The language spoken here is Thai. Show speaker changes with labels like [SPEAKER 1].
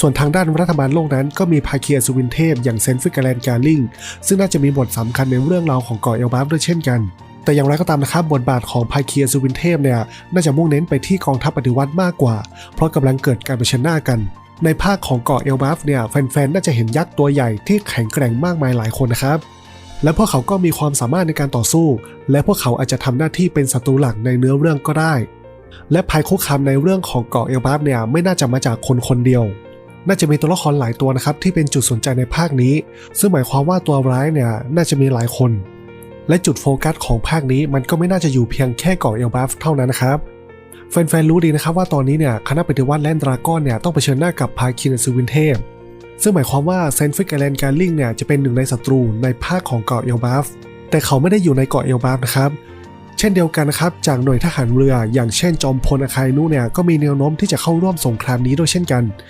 [SPEAKER 1] ส่วนทางด้านรัฐบาลโลกนั้นก็มีภาคีอัศวินเทพอย่างเซนฟิกแลนการลิงซึ่งน่าจะมีบทสำคัญในเรื่องราวของเกาะเอลบาฟด้วยเช่นกันแต่อย่างไรก็ตามนะครับบทบาทของภาคีอัศวินเทพเนี่ยน่าจะมุ่งเน้นไปที่กองทัพปฏิวัติมากกว่า เพราะกำลังเกิดการเผชิญหน้ากัน ในภาคของเกาะเอลบาฟเนี่ยแฟนๆ น่าจะเห็นยักษ์ตัวใหญ่ที่แข็งแกร่งมากมายหลายคนนะครับ และพวกเขาก็มีความสามารถในการต่อสู้ และพวกเขาอาจจะทำหน้าที่เป็นศัตรูหลักในเนื้อเรื่องก็ได้ และภัยคุกคามในเรื่องของเกาะเอลบาฟเนี่ยไม่น่าจะมาจากคนคนเดียว น่าจะมีตัวละครหลายตัวนะครับที่เป็นจุดสนใจในภาคนี้ ซึ่งหมายความว่าตัวร้ายเนี่ยน่าจะมีหลายคน และจุดโฟกัสของภาคนี้มันก็ไม่น่าจะอยู่เพียงแค่เกาะเอลบาฟเท่านั้นนะครับแฟนๆรู้ดีนะครับว่าตอนนี้เนี่ยคณะปฏิวัติแลนดราก้อนเนี่ยต้องเผชิญหน้ากับภาคีนซูวินเทพซึ่งหมายความว่าเซนฟิกแลนการลิงเนี่ยจะเป็นหนึ่งในศัตรูในภาคของเกาะเอลบาฟแต่เขาไม่ได้อยู่ในเกาะเอลบาฟนะครับเช่นเดียวกันนะครับจากหน่วยทหารเรืออย่างเช่นจอมพลอาคายนุเนี่ยก็มีแนวโน้มที่จะเข้าร่วมสงครามนี้ด้วยเช่นกัน